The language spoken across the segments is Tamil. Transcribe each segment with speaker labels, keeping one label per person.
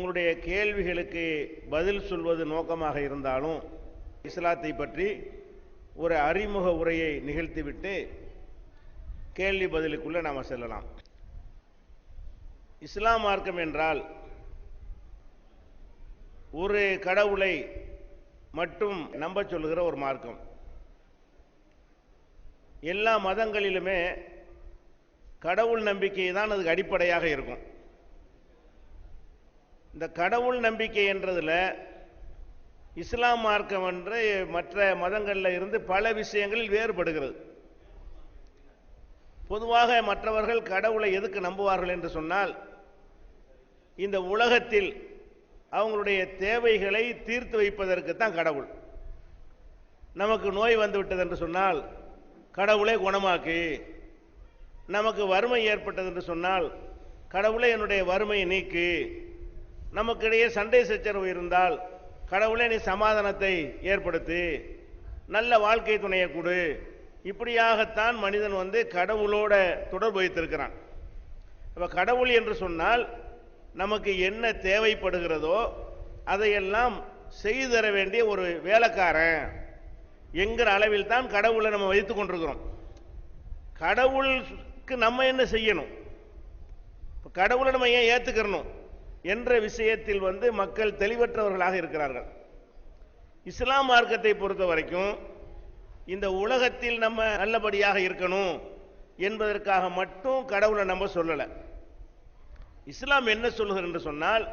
Speaker 1: உங்களுடைய கேள்விகளுக்கு பதில் சொல்வது நோக்கமாக இருந்தாலும் இஸ்லாத்தை பற்றி ஒரு அறிமுக உரையை நிகழ்த்திவிட்டு கேள்வி பதிலுக்குள்ளே நாம் செல்லலாம். இஸ்லாம் மார்க்கம் என்றால் ஒரு கடவுளை மட்டும் நம்ப சொல்லுகிற ஒரு மார்க்கம். எல்லா மதங்களிலுமே கடவுள் நம்பிக்கை தான் அதுக்கு அடிப்படையாக இருக்கும். இந்த கடவுள் நம்பிக்கை என்றதுல இஸ்லாம் மார்க்கம் என்று மற்ற மதங்களில் இருந்து பல விஷயங்களில் வேறுபடுகிறது. பொதுவாக மற்றவர்கள் கடவுளை எதுக்கு நம்புவார்கள் என்று சொன்னால் இந்த உலகத்தில் அவங்களுடைய தேவைகளை தீர்த்து வைப்பதற்கு தான் கடவுள். நமக்கு நோய் வந்துவிட்டது என்று சொன்னால் கடவுளை குணமாக்கு. நமக்கு வறுமை ஏற்பட்டது என்று சொன்னால் கடவுளை என்னுடைய வறுமையை நீக்கு. நமக்கிடையே சண்டை சச்சரவு இருந்தால் கடவுளே நீ சமாதானத்தை ஏற்படுத்து நல்ல வாழ்க்கை துணையை கொடு. இப்படியாகத்தான் மனிதன் வந்து கடவுளோட தொடர்பு வைத்திருக்கிறான். இப்போ கடவுள் என்று சொன்னால் நமக்கு என்ன தேவைப்படுகிறதோ அதையெல்லாம் செய்து தர வேண்டிய ஒரு வேலைக்காரன். என்கிற அளவில் தான் கடவுளை நம்ம வைத்து கொண்டிருக்கிறோம். கடவுளுக்கு நம்ம என்ன செய்யணும்? கடவுளை நம்ம ஏன் ஏற்றுக்கிறணும் என்ற விஷயத்தில் வந்து மக்கள் தெளிவற்றவர்களாக இருக்கிறார்கள். இஸ்லாம் மார்க்கத்தை பொறுத்த வரைக்கும் இந்த உலகத்தில் நம்ம நல்லபடியாக இருக்கணும் என்பதற்காக மட்டும் கடவுளை நம்ம சொல்லலை. இஸ்லாம் என்ன சொல்லுகிறது என்று சொன்னால்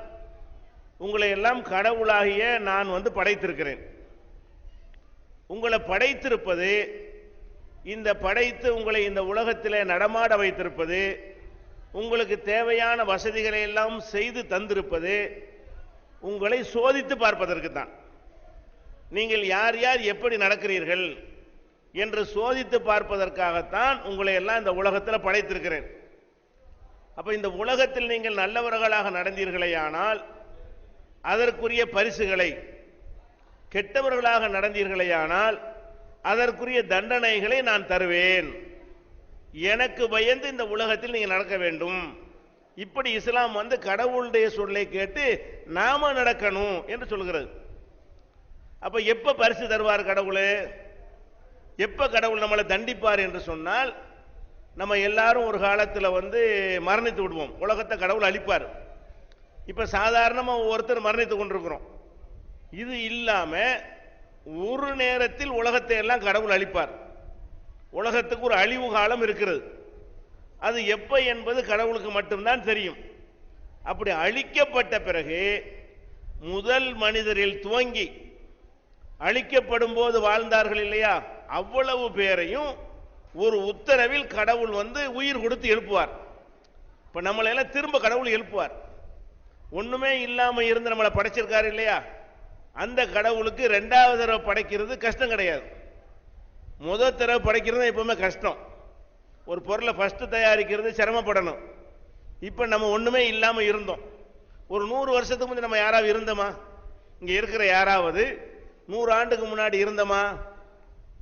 Speaker 1: உங்களை எல்லாம் கடவுளாகிய நான் வந்து படைத்திருக்கிறேன். உங்களை படைத்திருப்பது இந்த படைத்து உங்களை இந்த உலகத்தில் நடமாட வைத்திருப்பது உங்களுக்கு தேவையான வசதிகளை எல்லாம் செய்து தந்திருப்பது உங்களை சோதித்து பார்ப்பதற்கு தான். நீங்கள் யார் யார் எப்படி நடக்கிறீர்கள் என்று சோதித்து பார்ப்பதற்காகத்தான் உங்களை எல்லாம் இந்த உலகத்தில் படைத்திருக்கிறேன். அப்போ இந்த உலகத்தில் நீங்கள் நல்லவர்களாக நடந்தீர்களேயானால் அதற்குரிய பரிசுகளை கெட்டவர்களாக நடந்தீர்களேயானால் அதற்குரிய தண்டனைகளை நான் தருவேன். எனக்கு பயந்து இந்த உலகத்தில் நீங்க நடக்க வேண்டும். இப்படி இஸ்லாம் வந்து கடவுளுடைய சொல்லை கேட்டு நாம நடக்கணும் என்று சொல்கிறது. அப்ப எப்ப பரிசு தருவார் கடவுள்? எப்ப கடவுள் நம்மளை தண்டிப்பார் என்று சொன்னால் நம்ம எல்லாரும் ஒரு காலத்தில் வந்து மரணித்து விடுவோம். உலகத்தை கடவுள் அழிப்பார். இப்போ சாதாரணமாக ஒருத்தர் மரணித்து கொண்டிருக்கிறோம். இது இல்லாமல் ஒரு நேரத்தில் உலகத்தை எல்லாம் கடவுள் அழிப்பார். உலகத்துக்கு ஒரு அழிவு காலம் இருக்கிறது. அது எப்ப என்பது கடவுளுக்கு மட்டும்தான் தெரியும். அப்படி அழிக்கப்பட்ட பிறகு முதல் மனிதரில் துவங்கி அழிக்கப்படும் போது வாழ்ந்தார்கள் இல்லையா? அவ்வளவு பேரையும் ஒரு உத்தரவில் கடவுள் வந்து உயிர் கொடுத்து எழுப்புவார். இப்ப நம்மளை எல்லாம் திரும்ப கடவுள் எழுப்புவார். ஒண்ணுமே இல்லாம இருந்து நம்மளை படைச்சிருக்காரு இல்லையா? அந்த கடவுளுக்கு ரெண்டாவது தடவை படைக்கிறது கஷ்டம் கிடையாது. முதல் தடவை படைக்கிறது எப்பவுமே கஷ்டம். ஒரு பொருளை ஃபஸ்ட்டு தயாரிக்கிறது சிரமப்படணும். இப்போ நம்ம ஒன்றுமே இல்லாமல் இருந்தோம். ஒரு நூறு வருஷத்துக்கு முந்தைய நம்ம யாராவது இருந்தோமா? இங்கே இருக்கிற யாராவது நூறு ஆண்டுக்கு முன்னாடி இருந்தோமா?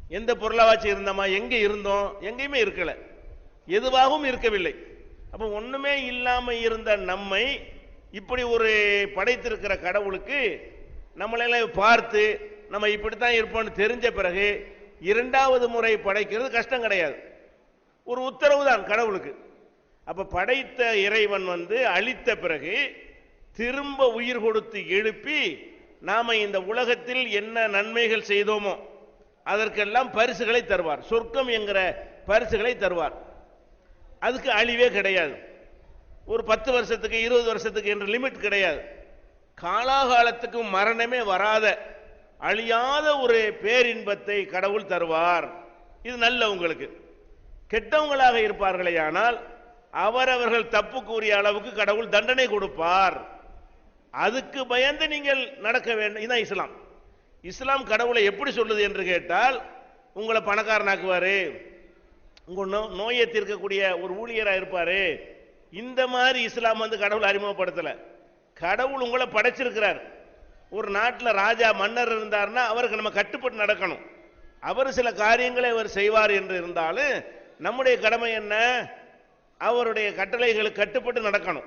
Speaker 1: எந்த பொருளாவாச்சும் இருந்தோமா? எங்கே இருந்தோம்? எங்கேயுமே இருக்கலை. எதுவாகவும் இருக்கவில்லை. அப்போ ஒன்றுமே இல்லாமல் இருந்த நம்மை இப்படி ஒரு படைத்திருக்கிற கடவுளுக்கு நம்மளெல்லாம் பார்த்து நம்ம இப்படித்தான் இருப்போம்னு தெரிஞ்ச பிறகு இரண்டாவது முறை படைக்கிறது கஷ்டம் கிடையாது. ஒரு உத்தரவு தான் கடவுளுக்கு. அப்ப படைத்த இறைவன் வந்து அழித்த பிறகு திரும்ப உயிர் கொடுத்து எழுப்பி நாம இந்த உலகத்தில் என்ன நன்மைகள் செய்தோமோ அதற்கெல்லாம் பரிசுகளை தருவார். சொர்க்கம் என்கிற பரிசுகளை தருவார். அதுக்கு அழிவே கிடையாது. ஒரு பத்து வருஷத்துக்கு இருபது வருஷத்துக்கு என்ற லிமிட் கிடையாது. காலாகாலத்துக்கும் மரணமே வராத அழியாத ஒரு பேரின்பத்தை கடவுள் தருவார். இது நல்ல உங்களுக்கு கெட்டவங்களாக இருப்பார்களே ஆனால் அவரவர்கள் தப்பு கூறிய அளவுக்கு கடவுள் தண்டனை கொடுப்பார். அதுக்கு பயந்து நீங்கள் நடக்க வேண்டும். இதுதான் இஸ்லாம். இஸ்லாம் கடவுளை எப்படி சொல்லுது என்று கேட்டால் உங்களை பணக்காரனாக்குவாரு. உங்க நோ- நோயை தீர்க்கக்கூடிய ஒரு ஊழியராக இருப்பாரு. இந்த மாதிரி இஸ்லாம் வந்து கடவுள் அறிமுகப்படுத்தலை. கடவுள் உங்களை படைச்சிருக்கிறார். ஒரு நாட்டில் ராஜா மன்னர் இருந்தார்னா அவருக்கு நம்ம கட்டுப்பட்டு நடக்கணும். அவர் சில காரியங்களை அவர் செய்வார் என்று இருந்தாலும் நம்முடைய கடமை என்ன? அவருடைய கட்டளைகளுக்கு கட்டுப்பட்டு நடக்கணும்.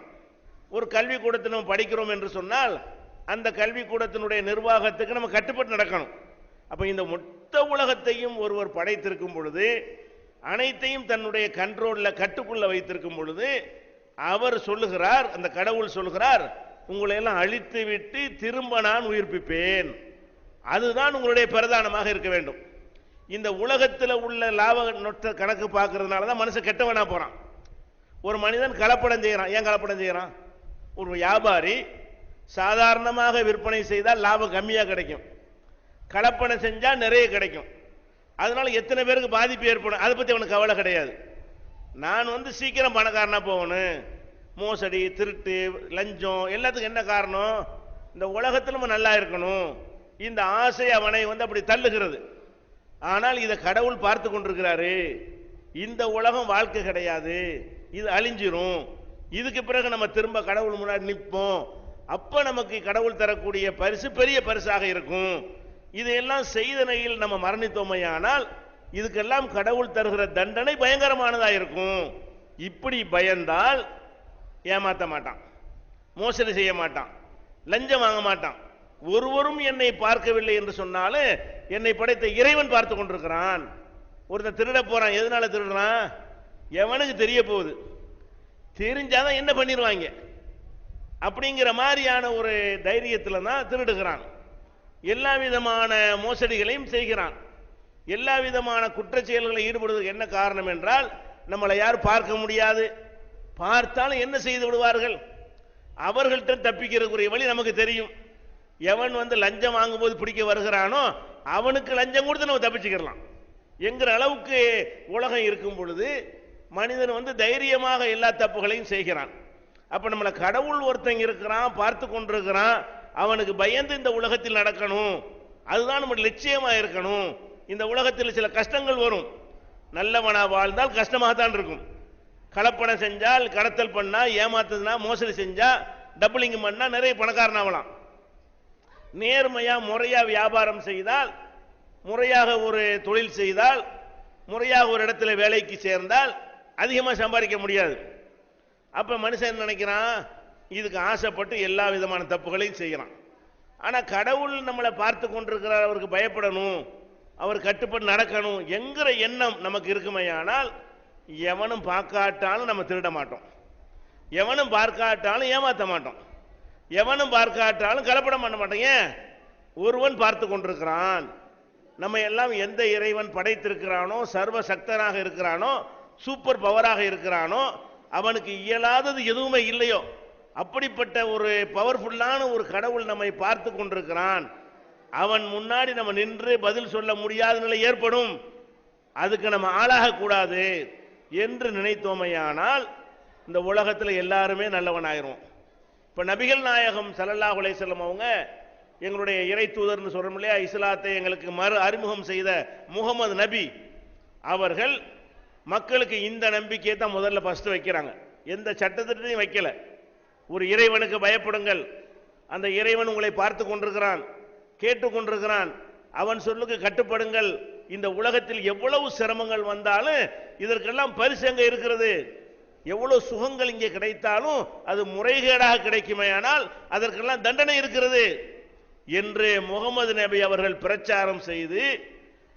Speaker 1: ஒரு கல்வி நம்ம படிக்கிறோம் என்று சொன்னால் அந்த கல்வி கூடத்தினுடைய நிர்வாகத்துக்கு நம்ம கட்டுப்பட்டு நடக்கணும். அப்போ இந்த மொத்த உலகத்தையும் ஒருவர் படைத்திருக்கும் பொழுது அனைத்தையும் தன்னுடைய கண்ட்ரோலில் கட்டுக்குள்ளே வைத்திருக்கும் பொழுது அவர் சொல்லுகிறார் அந்த கடவுள் சொல்லுகிறார் உங்களை எல்லாம் அழித்து விட்டு திரும்ப நான் உயிர்ப்பிப்பேன். அதுதான் உங்களுடைய பிரதானமாக இருக்க வேண்டும். இந்த உலகத்தில் உள்ள லாப நொட்ட கணக்கு பார்க்கறதுனால தான் மனுஷன் கெட்டவனா போறான். ஒரு மனிதன் கலப்படம் செய்கிறான் ஏன் கலப்படம் செய்கிறான் ஒரு வியாபாரி சாதாரணமாக விற்பனை செய்தால் லாபம் கம்மியாக கிடைக்கும். கலப்பனை செஞ்சால் நிறைய கிடைக்கும். அதனால எத்தனை பேருக்கு பாதிப்பு ஏற்படும்? அதை பற்றி அவனுக்கு கவலை கிடையாது. நான் வந்து சீக்கிரம் பணக்காரனா போகணும். மோசடி திருட்டு லஞ்சம் எல்லாத்துக்கும் என்ன காரணம்? இந்த உலகத்தில் நம்ம நல்லா இருக்கணும். இந்த ஆசை அவனை வந்து அப்படி தள்ளுகிறது. ஆனால் இதை கடவுள் பார்த்து கொண்டிருக்கிறாரு. இந்த உலகம் வாழ்க்கை கிடையாது. இது அழிஞ்சிரும். இதுக்கு பிறகு நம்ம திரும்ப கடவுள் முன்னாடி நிற்போம். அப்போ நமக்கு கடவுள் தரக்கூடிய பரிசு பெரிய பரிசாக இருக்கும். இதையெல்லாம் செய்தனையில் நம்ம மரணித்தோமையானால் இதுக்கெல்லாம் கடவுள் தருகிற தண்டனை பயங்கரமானதாக இருக்கும். இப்படி பயந்தால் ஏமாற்ற மாட்டான். மோசடி செய்ய மாட்டான். லஞ்சம் வாங்க மாட்டான். ஒருவரும் என்னை பார்க்கவில்லை என்று சொன்னாலும் என்னை படைத்த இறைவன் பார்த்து கொண்டிருக்கிறான். ஒருத்தன் திருட போறான். எதனால திருடுறான் எவனுக்கு தெரிய போகுது? தெரிஞ்சாதான் என்ன பண்ணிடுவாங்க அப்படிங்கிற மாதிரியான ஒரு தைரியத்தில் தான் திருடுகிறான். எல்லா விதமான மோசடிகளையும் செய்கிறான். எல்லா விதமான குற்றச்செயல்களில் ஈடுபடுவதற்கு என்ன காரணம் என்றால் நம்மளை யார் பார்க்க முடியாது. பார்த்தாலும் என்ன செய்து விடுவார்கள்? அவர்கள்ட்ட தப்பிக்கிறதுக்குரிய வழி நமக்கு தெரியும். எவன் வந்து லஞ்சம் வாங்கும்போது பிடிக்க வருகிறானோ அவனுக்கு லஞ்சம் கொடுத்து நம்ம தப்பிச்சுக்கிடலாம் என்கிற அளவுக்கு உலகம் இருக்கும் பொழுது மனிதன் வந்து தைரியமாக எல்லா தப்புகளையும் செய்கிறான். அப்ப நம்மளை கடவுள் ஒருத்தங்க இருக்கிறான் பார்த்து கொண்டிருக்கிறான். அவனுக்கு பயந்து இந்த உலகத்தில் நடக்கணும். அதுதான் நம்ம லட்சியமா இருக்கணும். இந்த உலகத்தில் சில கஷ்டங்கள் வரும். நல்லவனா வாழ்ந்தால் கஷ்டமாக தான் இருக்கும். கலப்படம் செஞ்சால் கடத்தல் பண்ணா ஏமாத்துனா மோசடி செஞ்சா டபுளிங் பண்ணா நிறைய பணக்காரன் ஆகலாம் நேர்மையா முறையா வியாபாரம் செய்தால் முறையாக ஒரு தொழில் செய்தால் முறையாக ஒரு இடத்துல வேலைக்கு சேர்ந்தால் அதிகமாக சம்பாதிக்க முடியாது. அப்ப மனுஷன் நினைக்கிறான்? இதுக்கு ஆசைப்பட்டு எல்லா விதமான தப்புகளையும் செய்கிறான் ஆனா கடவுள் நம்மளை பார்த்து கொண்டிருக்கிறார் அவருக்கு பயப்படணும் அவர் கட்டுப்பட்டு நடக்கணும் என்கிற எண்ணம் நமக்கு இருக்குமையானால் எவனும் பார்க்காட்டாலும் நம்ம திருட மாட்டோம். எவனும் பார்க்காட்டாலும் ஏமாற்ற மாட்டோம். எவனும் பார்க்காட்டாலும் கலப்படம் பண்ண மாட்டோம். ஏன்? ஒருவன் பார்த்து கொண்டிருக்கிறான். நம்ம எல்லாம் எந்த இறைவன் படைத்திருக்கிறானோ சர்வ சக்தனாக இருக்கிறானோ சூப்பர் பவராக இருக்கிறானோ அவனுக்கு இயலாதது எதுவுமே இல்லையோ. அப்படிப்பட்ட ஒரு பவர்ஃபுல்லான ஒரு கடவுள் நம்மை பார்த்து கொண்டிருக்கிறான். அவன் முன்னாடி நம்ம நின்று பதில் சொல்ல முடியாத நிலை ஏற்படும். அதுக்கு நம்ம ஆளாகக்கூடாது. என்று நினைத்தோமையானால் இந்த உலகத்தில் எல்லாருமே நல்லவனாயிரும் இப்போ நபிகள் நாயகம் ஸல்லல்லாஹு அலைஹி அவங்க எங்களுடைய இறை தூதர்னு சொல்றோம் இல்லையா? இஸ்லாத்தை எங்களுக்கு மறு அறிமுகம் செய்த முகமது நபி அவர்கள் மக்களுக்கு இந்த நம்பிக்கையை தான் முதல்ல ஃபஸ்ட்டு வைக்கிறாங்க. எந்த சட்டத்திட்டையும் வைக்கல. ஒரு இறைவனுக்கு பயப்படுங்கள். அந்த இறைவன் உங்களை பார்த்து கொண்டிருக்கிறான் கேட்டு கொண்டிருக்கிறான். அவன் சொல்லுக்கு கட்டுப்படுங்கள். இந்த உலகத்தில் எவ்வளவு சிரமங்கள் வந்தாலும் இதற்கெல்லாம் பரிசு எங்க இருக்கிறது? எவ்வளவு சுகங்கள் இங்கே கிடைத்தாலும் அது முறைகேடாக கிடைக்குமே ஆனால் அதற்கெல்லாம் தண்டனை இருக்கிறது. என்று முகமது நபி அவர்கள் பிரச்சாரம் செய்து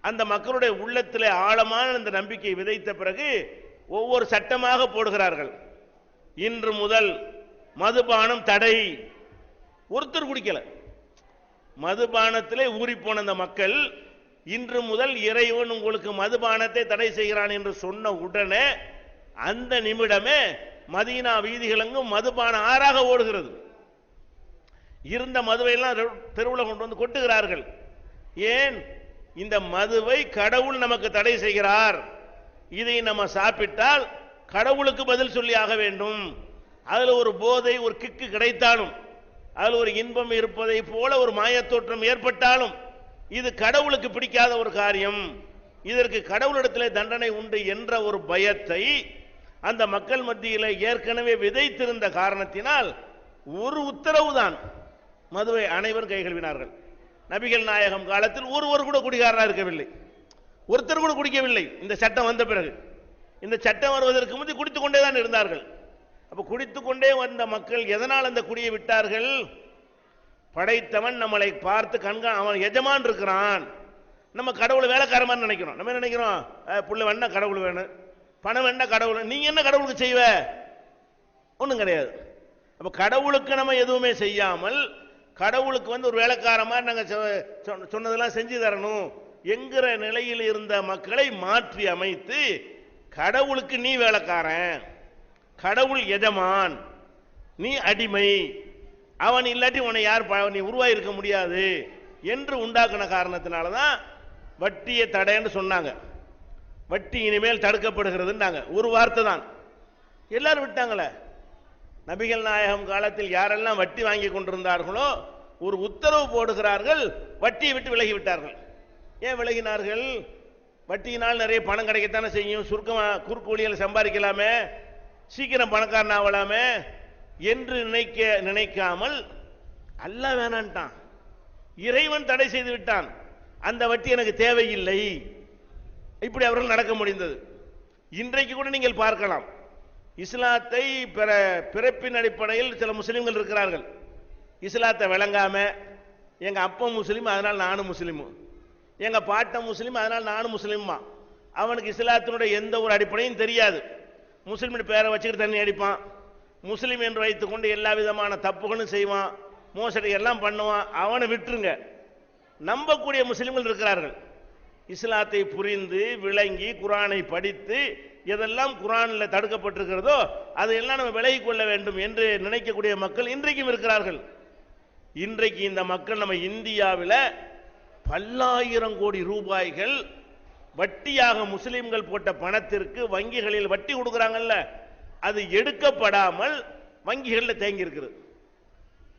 Speaker 1: அந்த மக்களுடைய உள்ளத்தில் ஆழமான இந்த நம்பிக்கை விதைத்த பிறகு ஒவ்வொரு சட்டமாக போடுகிறார்கள். இன்று முதல் மதுபானம் தடை. ஒருத்தர் குடிக்கல. மதுபானத்திலே ஊறி போன அந்த மக்கள் இன்று முதல் இறைவன் உங்களுக்கு மதுபானத்தை தடை செய்கிறான் என்று சொன்ன உடனே அந்த நிமிடமே மதீனா வீதிகளெங்கும் மதுபான ஆறாக ஓடுகிறது. இருந்த மதுவையெல்லாம் தெருவில் கொண்டு வந்து கொட்டுகிறார்கள். ஏன்? இந்த மதுவை கடவுள் நமக்கு தடை செய்கிறார். இதை நம்ம சாப்பிட்டால் கடவுளுக்கு பதில் சொல்லி ஆக வேண்டும். அதில் ஒரு போதை ஒரு கிக்கு கிடைத்தாலும் அதில் ஒரு இன்பம் இருப்பதை போல ஒரு மாயத்தோற்றம் ஏற்பட்டாலும் இது கடவுளுக்கு பிடிக்காத ஒரு காரியம். இதற்கு கடவுளிடத்திலே தண்டனை உண்டு என்ற ஒரு பயத்தை அந்த மக்கள் மத்தியில் ஏற்கனவே விதைத்திருந்த காரணத்தினால் ஒரு உத்தரவு தான் மதுவை அனைவரும் கைகழுவினார்கள் நபிகள் நாயகம் காலத்தில் ஒருவர் கூட குடிகாரராக இருக்கவில்லை. ஒருத்தர் கூட குடிக்கவில்லை. இந்த சட்டம் வந்த பிறகு. இந்த சட்டம் வருவதற்கு முந்தைய குடித்துக்கொண்டே தான் இருந்தார்கள். அப்போ குடித்துக்கொண்டே வந்த மக்கள் எதனால் அந்த குடியை விட்டார்கள்? படைத்தவன் நம்மளை பார்த்து கண்கா அவன் எஜமான் இருக்கிறான். நம்ம கடவுள் வேலைக்கார மாதிரி நினைக்கிறோம். நம்ம என்ன நினைக்கிறோம்? புள்ள வேணா கடவுள் வேணும். பணம் வேணா கடவுள் நீங்க என்ன கடவுளுக்கு செய்வ? ஒன்றும் கிடையாது. அப்போ கடவுளுக்கு நம்ம எதுவுமே செய்யாமல் கடவுளுக்கு வந்து ஒரு வேலைக்கார மாதிரி நாங்கள் சொ- சொன்ன- சொன்னதெல்லாம் செஞ்சு தரணும் என்கிற நிலையில் இருந்த மக்களை மாற்றி அமைத்து கடவுளுக்கு நீ வேலைக்காரன். கடவுள் எஜமான். நீ அடிமை. அவன் இல்லாட்டி உன்னை யார் ப- நீ உருவாயிருக்க முடியாது என்று உண்டாக்குன காரணத்தினால தான் வட்டியை தடைன்னு சொன்னாங்க. வட்டி இனிமேல் தடுக்கப்படுகிறதுன்னாங்க. ஒரு வார்த்தை தான். எல்லாரும் விட்டாங்களே? நபிகள் நாயகம் காலத்தில் யாரெல்லாம் வட்டி வாங்கி கொண்டிருந்தார்களோ ஒரு உத்தரவு போடுகிறார்கள் வட்டியை விட்டு விலகி விட்டார்கள். ஏன் விலகினார்கள்? வட்டியினால் நிறைய பணம் கிடைக்கத்தானே செய்யும். சுருக்கமா குறுக்கூலியில் சம்பாதிக்கலாமே? சீக்கிரம் பணக்காரன் ஆகலாமே என்று நினைக்க நினைக்காமல் அல்ல வேணான்ட்டான். இறைவன் தடை செய்து விட்டான். அந்த வட்டி எனக்கு தேவையில்லை. இப்படி அவர்கள் நடக்க முடிந்தது. இன்றைக்கு கூட நீங்கள் பார்க்கலாம். இஸ்லாத்தை பிற பிறப்பின் அடிப்படையில் சில முஸ்லிம்கள் இருக்கிறார்கள். இஸ்லாத்தை விளங்காம எங்க அப்பா முஸ்லீம் அதனால் நானும் முஸ்லீமு. எங்க பாட்டன் முஸ்லீம் அதனால் நானும் முஸ்லீமா அவனுக்கு இஸ்லாத்தினுடைய எந்த ஒரு அடிப்படையும் தெரியாது. முஸ்லீமின் பேரை வச்சுக்கிட்டு தண்ணி அடிப்பான். முஸ்லீம் என்று வைத்துக்கொண்டு எல்லா விதமான தப்புகளும் செய்வான் மோசடி எல்லாம் பண்ணுவான். அவனை விட்டுருங்க. நம்பக்கூடிய முஸ்லீம்கள் இருக்கிறார்கள். இஸ்லாத்தை புரிந்து விளங்கி குரானை படித்து எதெல்லாம் குரானில் தடுக்கப்பட்டிருக்கிறதோ அதையெல்லாம் நம்ம விலகி கொள்ள வேண்டும் என்று நினைக்கக்கூடிய மக்கள் இன்றைக்கும் இருக்கிறார்கள். இன்றைக்கு இந்த மக்கள் நம்ம இந்தியாவில் பல்லாயிரம் கோடி ரூபாய்கள் வட்டியாக முஸ்லீம்கள் போட்ட பணத்திற்கு வங்கிகளில் வட்டி கொடுக்குறாங்கல்ல. அது எடுக்கப்படாமல் வங்கிகளில் தேங்கி இருக்குது.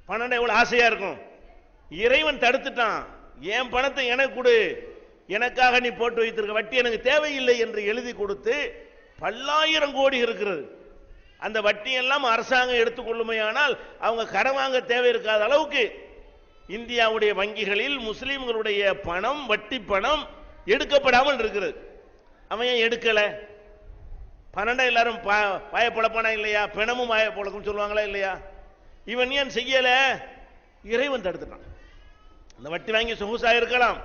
Speaker 1: பணம் எவ்வளவு ஆசையா இருக்கும்? இறைவன் தடுத்துட்டான். என் பணத்தை எனக்கு கொடு. எனக்காக நீ போட்டு வைத்திருக்க வட்டி எனக்கு தேவையில்லை என்று எழுதி கொடுத்து பல்லாயிரம் கோடி இருக்கிறது. அந்த வட்டியெல்லாம் அரசாங்கம் எடுத்துக்கொள்ளுமையானால் அவங்க கடன் வாங்க தேவை இருக்காத அளவுக்கு இந்தியாவுடைய வங்கிகளில் முஸ்லீம்களுடைய பணம் வட்டி பணம் எடுக்கப்படாமல் இருக்கிறது அவன் ஏன் எடுக்கலை? பன்னெண்டா எல்லாரும் பா- வாய பொழப்பானா இல்லையா? பிணமும் வாய பொழக்கும் சொல்லுவாங்களா இல்லையா? இவன் ஏன் செய்யல? இறைவன் தடுத்துட்டான். அந்த வட்டி வாங்கி சொகுசா இருக்கலாம்.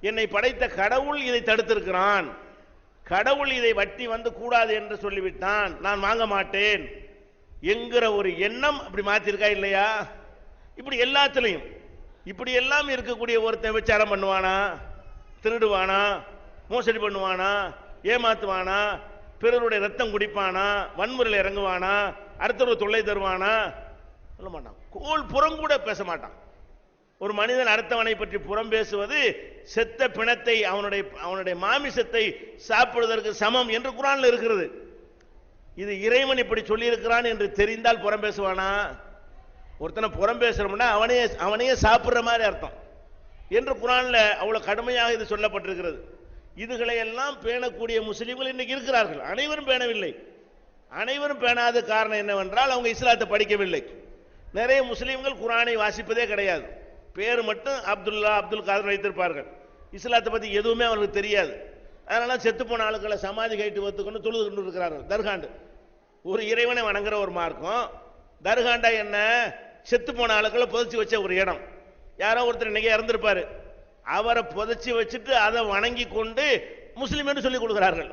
Speaker 1: என்னை படைத்த கடவுள் இதை தடுத்திருக்கிறான். கடவுள் இதை வட்டி வந்து கூடாது என்று சொல்லிவிட்டான். நான் வாங்க மாட்டேன். என்கிற ஒரு எண்ணம் அப்படி மாத்திருக்கா இல்லையா? இப்படி எல்லாத்துலயும் இப்படி எல்லாம் இருக்கக்கூடிய ஒருத்தன் விசாரம் பண்ணுவானா? திருடுவானா? மோசடி பண்ணுவானா? ஏமாத்துவானா? பிறருடைய ரத்தம் குடிப்பானா வன்முறையில் இறங்குவானா அடுத்தவர் தொல்லை தருவானா? சொல்ல மாட்டான். கோல் புறம் கூட பேச மாட்டான். ஒரு மனிதன் அடுத்தவனை பற்றி புறம் பேசுவது செத்த பிணத்தை அவனுடைய அவனுடைய மாமிசத்தை சாப்பிடுவதற்கு சமம் என்று குரானில் இருக்கிறது. இது இறைவன் இப்படி சொல்லியிருக்கிறான் என்று தெரிந்தால் புறம் பேசுவானா? ஒருத்தனை புறம் பேசுறோம்னா அவனையே அவனையே சாப்பிட்ற மாதிரி அர்த்தம். என்று குரானில் அவ்வளோ கடுமையாக இது சொல்லப்பட்டிருக்கிறது. இதுகளை எல்லாம் பேணக்கூடிய முஸ்லீம்கள் இன்னைக்கு இருக்கிறார்கள். அனைவரும் பேணவில்லை. அனைவரும் பேணாத காரணம் என்னவென்றால் அவங்க இஸ்லாத்தை படிக்கவில்லை. நிறைய முஸ்லீம்கள் குரானை வாசிப்பதே கிடையாது. பேர் மட்டும் அப்துல்லா அப்துல் காதர் வைத்திருப்பார்கள். இஸ்லாத்தை பத்தி எதுவுமே அவர்களுக்கு தெரியாது. அதனால செத்து போன ஆளுக்களை சமாதி கைட்டு வத்துக்கொண்டு தொழுது கொண்டு இருக்கிறார்கள். தர்காண்டு. ஒரு இறைவனை வணங்குற ஒரு மார்க்கம். தர்காண்டா என்ன? செத்து போன ஆளுக்களை புதைச்சி வச்ச ஒரு இடம். யாரோ ஒருத்தர் இன்னைக்கு இறந்திருப்பாரு. அவரை புதைச்சி வச்சுட்டு அதை வணங்கி கொண்டு முஸ்லீம் என்று சொல்லிக் கொடுக்கிறார்கள்.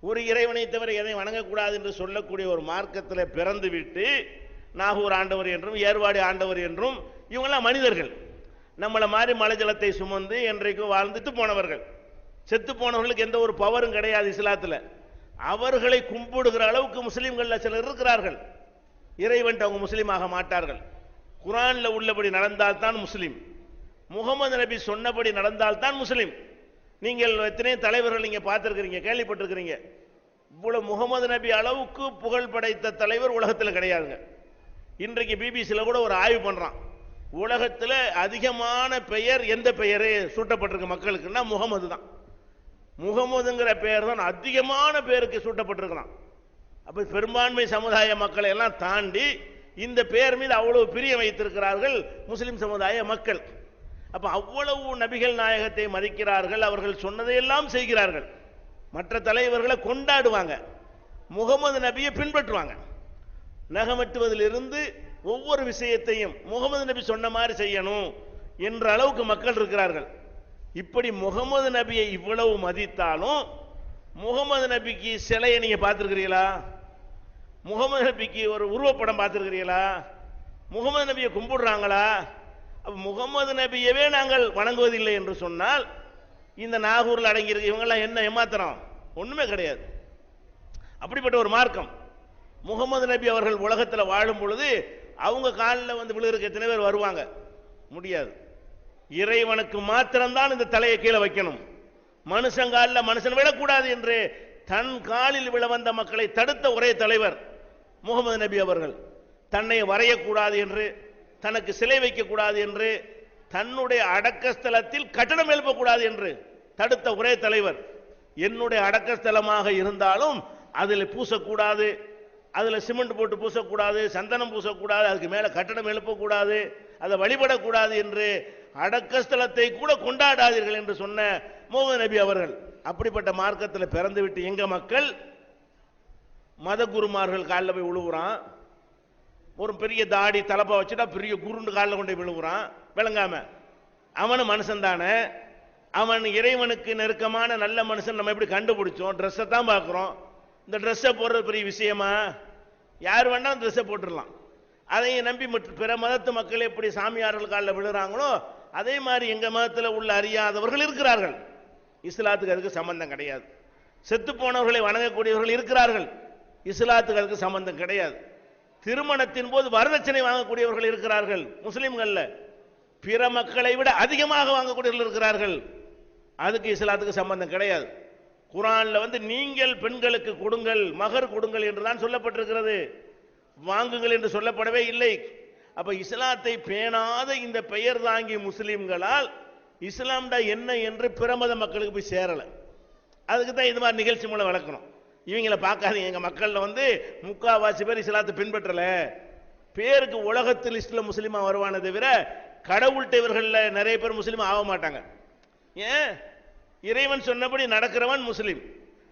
Speaker 1: ஒரு இறைவனை தவிர எதை வணங்கக்கூடாது என்று சொல்லக்கூடிய ஒரு மார்க்கத்தில் பிறந்து விட்டு நாகூர் ஆண்டவர் என்றும் ஏர்வாடி ஆண்டவர் என்றும் இவங்கெல்லாம் மனிதர்கள். நம்மளை மாதிரி மலை ஜலத்தை சுமந்து என்றைக்கும் வாழ்ந்துட்டு போனவர்கள். செத்து போனவர்களுக்கு எந்த ஒரு பவரும் கிடையாது இஸ்லாத்தில். அவர்களை கும்பிடுகிற அளவுக்கு முஸ்லீம்களில் சிலர் இருக்கிறார்கள். இறைவன்ட்டு அவங்க முஸ்லீம் ஆக மாட்டார்கள். குரானில் உள்ளபடி நடந்தால்தான் முஸ்லீம். முகமது நபி சொன்னபடி நடந்தால் தான் முஸ்லீம். நீங்கள் எத்தனை தலைவர்கள் நீங்க பார்த்துருக்கிறீங்க கேள்விப்பட்டிருக்கிறீங்க. இவ்வளவு முகமது நபி அளவுக்கு புகழ் படைத்த தலைவர் உலகத்தில் கிடையாதுங்க. இன்றைக்கு பிபிசியில் கூட ஒரு ஆய்வு பண்ணுறான் உலகத்தில் அதிகமான பெயர் எந்த பெயரு சூட்டப்பட்டிருக்கு மக்களுக்குன்னா முகமது தான். முகமதுங்கிற பெயர் தான் அதிகமான பேருக்கு சூட்டப்பட்டிருக்கிறான். அப்போ பெரும்பான்மை சமுதாய மக்களை எல்லாம் தாண்டி இந்த பெயர் மீது அவ்வளவு பிரியம் வைத்திருக்கிறார்கள் முஸ்லிம் சமுதாய மக்கள். அப்ப அவ்வளவு நபிகள் நாயகத்தை மதிக்கிறார்கள் அவர்கள் சொன்னதையெல்லாம் செய்கிறார்கள். மற்ற தலைவர்களை கொண்டாடுவாங்க. முகமது நபியை பின்பற்றுவாங்க. நகமட்டுவதிலிருந்து ஒவ்வொரு விஷயத்தையும் முகமது நபி சொன்ன மாதிரி செய்யணும் என்ற அளவுக்கு மக்கள் இருக்கிறார்கள். இப்படி முகமது நபியை இவ்வளவு மதித்தாலும் முகமது நபிக்கு சிலையை நீங்க பார்த்துருக்கிறீங்களா? முகமது நபிக்கு ஒரு உருவப்படம் பார்த்துருக்கிறீங்களா? முகமது நபியை கும்பிடுறாங்களா? முகமது நபியவே நாங்கள் வணங்குவதில்லை என்று சொன்னால் இந்த நாகூரில் அடங்கியிருக்கு இவங்கெல்லாம் என்ன ஏமாத்திரம் ஒன்றுமே கிடையாது. அப்படிப்பட்ட ஒரு மார்க்கம். முகமது நபி அவர்கள் உலகத்தில் வாழும் பொழுது அவங்க காலில் வந்து விழுகிறதுக்கு எத்தனை பேர் வருவாங்க? முடியாது. இறைவனுக்கு மாத்திரம்தான் இந்த தலையை கீழே வைக்கணும். மனுஷன் காலில் மனுஷன் விழக்கூடாது என்று தன் காலில் விழ வந்த மக்களை தடுத்த ஒரே தலைவர் முகமது நபி அவர்கள். தன்னை வரையக்கூடாது என்று தனக்கு சிலை வைக்கக்கூடாது என்று தன்னுடைய அடக்கஸ்தலத்தில் கட்டணம் எழுப்பக்கூடாது என்று தடுத்த ஒரே தலைவர். என்னுடைய அடக்கஸ்தலமாக இருந்தாலும் அதில் பூசக்கூடாது அதில் சிமெண்ட் போட்டு பூசக்கூடாது சந்தனம் பூசக்கூடாது அதுக்கு மேலே கட்டடம் எழுப்பக்கூடாது அதை வழிபடக்கூடாது என்று அடக்கஸ்தலத்தை கூட கொண்டாடாதீர்கள் என்று சொன்ன மோகன் நபி அவர்கள். அப்படிப்பட்ட மார்க்கத்தில் பிறந்துவிட்டு எங்க மக்கள் மத குருமார்கள் காலில் போய் உழுவுறான். ஒரு பெரிய தாடி தலைப்பை வச்சுட்டா பெரிய குருண்டு காலில் கொண்டு விழுகுறான் விளங்காம. அவனும் மனுஷன் தானே. அவன் இறைவனுக்கு நெருக்கமான நல்ல மனுஷன் நம்ம எப்படி கண்டுபிடிச்சோம்? ட்ரெஸ்ஸை தான் பார்க்குறோம். இந்த ட்ரெஸ்ஸை போடுறது பெரிய விஷயமா? யார் வேணாலும் ட்ரெஸ்ஸை போட்டுடலாம். அதையும் நம்பி பிற மதத்து மக்கள் எப்படி சாமியார்கள் காலில் விழுறாங்களோ அதே மாதிரி எங்கள் மதத்தில் உள்ள அறியாதவர்கள் இருக்கிறார்கள். இஸ்லாத்துக்கு அதுக்கு சம்பந்தம் கிடையாது. செத்து போனவர்களை வணங்கக்கூடியவர்கள் இருக்கிறார்கள். இஸ்லாத்துக்கு அதுக்கு சம்பந்தம் கிடையாது. திருமணத்தின் போது வரதட்சணை வாங்கக்கூடியவர்கள் இருக்கிறார்கள். முஸ்லிம்கள்ல. பிற மக்களை விட அதிகமாக வாங்கக்கூடியவர்கள் இருக்கிறார்கள். அதுக்கு இஸ்லாத்துக்கு சம்பந்தம் கிடையாது. குரான்ல வந்து நீங்கள் பெண்களுக்கு கொடுங்கள் மகர் கொடுங்கள் என்று தான் சொல்லப்பட்டிருக்கிறது. வாங்குங்கள் என்று சொல்லப்படவே இல்லை. அப்ப இஸ்லாத்தை பேணாத இந்த பெயர் தாங்கி முஸ்லிம்களால் இஸ்லாம்டா என்ன என்று பிரமத மக்களுக்கு போய் சேரல. அதுக்கு தான் இது மாதிரி நிகழ்ச்சி மூலம் வளர்க்கணும். இவங்கள பார்க்காதீங்க. எங்கள் மக்களில் வந்து முக்காவாசி பேர் இஸ்லாத்தை பின்பற்றலை. பேருக்கு உலகத்தில் இஸ்லாம் முஸ்லீமாக வருவானே தவிர கடவுள்கிட்ட இவர்களில் நிறைய பேர் முஸ்லீம் ஆக மாட்டாங்க. ஏன்? இறைவன் சொன்னபடி நடக்கிறவன் முஸ்லீம்.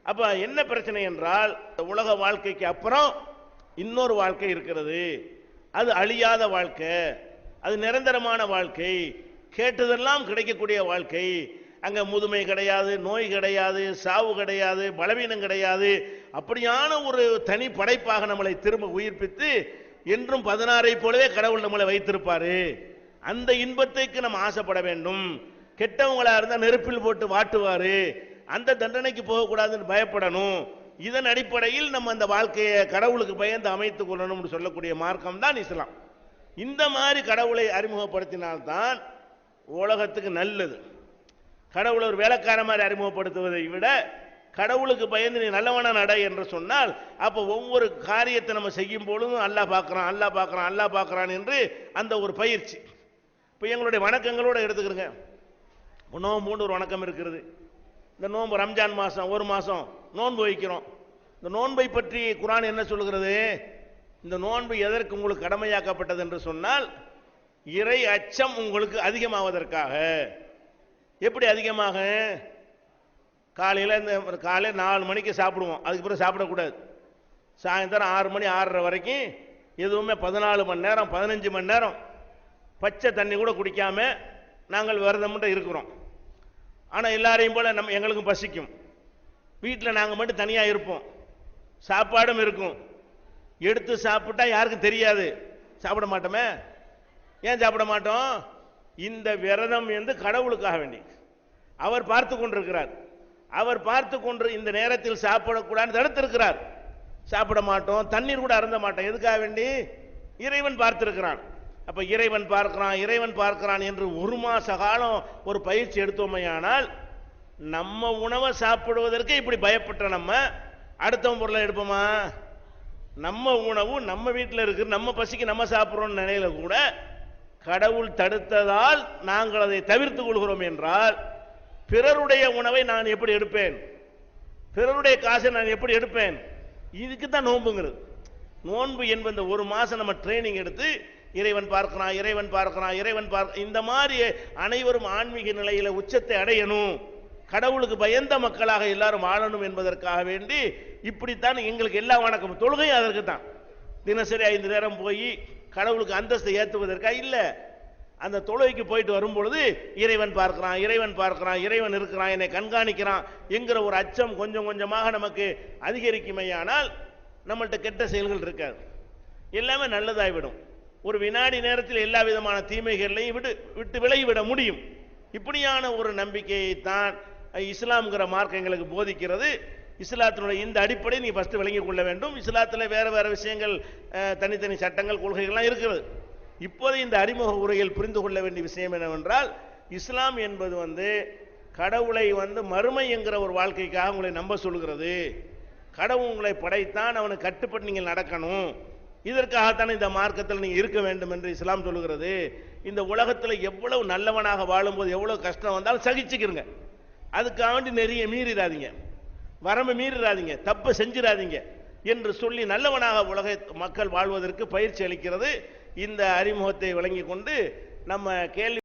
Speaker 1: அப்போ என்ன பிரச்சனை என்றால் உலக வாழ்க்கைக்கு அப்புறம் இன்னொரு வாழ்க்கை இருக்கிறது. அது அழியாத வாழ்க்கை. அது நிரந்தரமான வாழ்க்கை. கேட்டதெல்லாம் கிடைக்கக்கூடிய வாழ்க்கை. அங்கே முதுமை கிடையாது நோய் கிடையாது சாவு கிடையாது பலவீனம் கிடையாது. அப்படியான ஒரு தனி படைப்பாக நம்மளை திரும்ப உயிர்ப்பித்து என்றும் பதினாறை போலவே கடவுள் நம்மளை வைத்திருப்பாரு. அந்த இன்பத்தைக்கு நம்ம ஆசைப்பட வேண்டும். கெட்டவங்களா இருந்தால் நெருப்பில் போட்டு வாட்டுவார். அந்த தண்டனைக்கு போகக்கூடாதுன்னு பயப்படணும். இதன் அடிப்படையில் நம்ம அந்த வாழ்க்கையை கடவுளுக்கு பயந்து அமைத்துக் கொள்ளணும்னு சொல்லக்கூடிய மார்க்கம் தான் இஸ்லாம். இந்த மாதிரி கடவுளை அறிமுகப்படுத்தினால்தான் உலகத்துக்கு நல்லது. கடவுளை ஒரு வேலைக்கார மாதிரி அறிமுகப்படுத்துவதை விட கடவுளுக்கு பயந்து நீ நல்லவனா நட என்று சொன்னால் அப்போ ஒவ்வொரு காரியத்தை நம்ம செய்யும் பொழுதும் அல்லாஹ் பார்க்குறான் அல்லாஹ் பார்க்குறான் அல்லாஹ் பார்க்கறான் என்று அந்த ஒரு பயிற்சி. இப்போ எங்களுடைய வணக்கங்களோட எடுத்துக்கிறங்க. நோம்புன்னு ஒரு வணக்கம் இருக்கிறது. இந்த நோன்பு ரம்ஜான் மாதம் ஒரு மாதம் நோன்பு வைக்கிறோம். இந்த நோன்பை பற்றி குரான் என்ன சொல்கிறது இந்த நோன்பு எதற்கு உங்களுக்கு கடமையாக்கப்பட்டது என்று சொன்னால் இறை அச்சம் உங்களுக்கு அதிகமாவதற்காக. எப்படி அதிகமாக? காலையில் இந்த காலையில் நாலு மணிக்கு சாப்பிடுவோம். அதுக்கப்புறம் சாப்பிடக்கூடாது. சாயந்தரம் ஆறு மணி ஆறரை வரைக்கும் எதுவுமே பதினாலு மணி நேரம் பதினஞ்சு மணி நேரம் பச்சை தண்ணி கூட குடிக்காம நாங்கள் விரதம்ன்ற இருக்கிறோம். ஆனால் எல்லாரையும் போல் நம்ம எங்களுக்கும் பசிக்கும். வீட்டில் நாங்கள் மட்டும் தனியாக இருப்போம். சாப்பாடும் இருக்கும். எடுத்து சாப்பிட்டா யாருக்கும் தெரியாது. சாப்பிட மாட்டோமே? ஏன் சாப்பிட மாட்டோம்? இந்த விரதம் என்று கடவுளுக்காக வேண்டி. அவர் பார்த்து கொண்டிருக்கிறார். அவர் பார்த்து கொண்டு இந்த நேரத்தில் சாப்பிடக்கூடாதுன்னு தடுத்திருக்கிறார். சாப்பிட மாட்டோம் தண்ணீர் கூட அருந்த மாட்டோம். எதுக்காக வேண்டி? இறைவன் பார்த்திருக்கிறான். அப்ப இறைவன் பார்க்கிறான் இறைவன் பார்க்கிறான் என்று ஒரு மாச காலம் ஒரு பயிற்சி எடுத்தோமையானால் நம்ம உணவை சாப்பிடுவதற்கு இப்படி பயப்பட்ட நம்ம அடுத்தவன் பொருளை எடுப்போமா? நம்ம உணவு நம்ம வீட்டில் இருக்கு நம்ம பசிக்கு நம்ம சாப்பிட்றோம்னு நிலையில கூட கடவுள் தடுத்ததால் நாங்கள் அதை தவிர்த்து கொள்கிறோம் என்றால் பிறருடைய உணவை நான் எப்படி எடுப்பேன்? பிறருடைய காசை நான் எப்படி எடுப்பேன்? இதுக்கு தான் நோன்புங்கிறது. நோன்பு என்பது இந்த ஒரு மாசம் நம்ம ட்ரைனிங் எடுத்து இறைவன் பார்க்கிறான் இறைவன் பார்க்கிறான் இறைவன் பார்க்க இந்த மாதிரி அனைவரும் ஆன்மீக நிலையில உச்சத்தை அடையணும். கடவுளுக்கு பயந்த மக்களாக எல்லாரும் வாழணும் என்பதற்காக வேண்டி இப்படித்தான் எங்களுக்கு எல்லா வணக்கம் தொழுகையும் அதற்கு தான் தினசரி ஐந்து நேரம் போய் கடவுளுக்கு அந்தஸ்தை ஏற்றுவதற்கா இல்லை. அந்த தொழுகைக்கு போயிட்டு வரும்பொழுது இறைவன் பார்க்கிறான் இறைவன் பார்க்கிறான் இறைவன் இருக்கிறான் என்னை கண்காணிக்கிறான் என்கிற ஒரு அச்சம் கொஞ்சம் கொஞ்சமாக நமக்கு அதிகரிக்குமையானால் நம்மள்கிட்ட கெட்ட செயல்கள் இருக்காது. எல்லாமே நல்லதாகிவிடும் ஒரு வினாடி நேரத்தில் எல்லா விதமான தீமைகளையும் விட்டு விட்டு விலகிவிட முடியும். இப்படியான ஒரு நம்பிக்கையை தான் இஸ்லாம்ங்கிற மார்க்கம் எங்களுக்கு போதிக்கிறது. இஸ்லாத்தினுடைய இந்த அடிப்படை நீ ஃபஸ்ட்டு விளங்கி கொள்ள வேண்டும். இஸ்லாத்தில் வேறு வேறு விஷயங்கள் தனித்தனி சட்டங்கள் கொள்கைகள்லாம் இருக்கிறது இப்போது இந்த அறிமுக உரையில் புரிந்து கொள்ள வேண்டிய விஷயம் என்னவென்றால் இஸ்லாம் என்பது வந்து கடவுளை வந்து மறுமை என்கிற ஒரு வாழ்க்கைக்காக உங்களை நம்ப சொல்கிறது. கடவுள் உங்களை படைத்தான் அவனுக்கு கட்டுப்பட்டு நீங்கள் நடக்கணும். இதற்காகத்தான் இந்த மார்க்கத்தில் நீங்கள் இருக்க வேண்டும் என்று இஸ்லாம் சொல்லுகிறது. இந்த உலகத்தில் எவ்வளவு நல்லவனாக வாழும்போது எவ்வளோ கஷ்டம் வந்தாலும் சகிச்சுக்கிறங்க அதுக்காக வேண்டி நிறைய மீறிடாதீங்க. வரம்பு மீறிடாதீங்க தப்பு செஞ்சிடாதீங்க என்று சொல்லி நல்லவனாக உலக மக்கள் வாழ்வதற்கு பயிற்சி அளிக்கிறது. இந்த அறிமுகத்தை வழங்கி கொண்டு நம்ம கேள்வி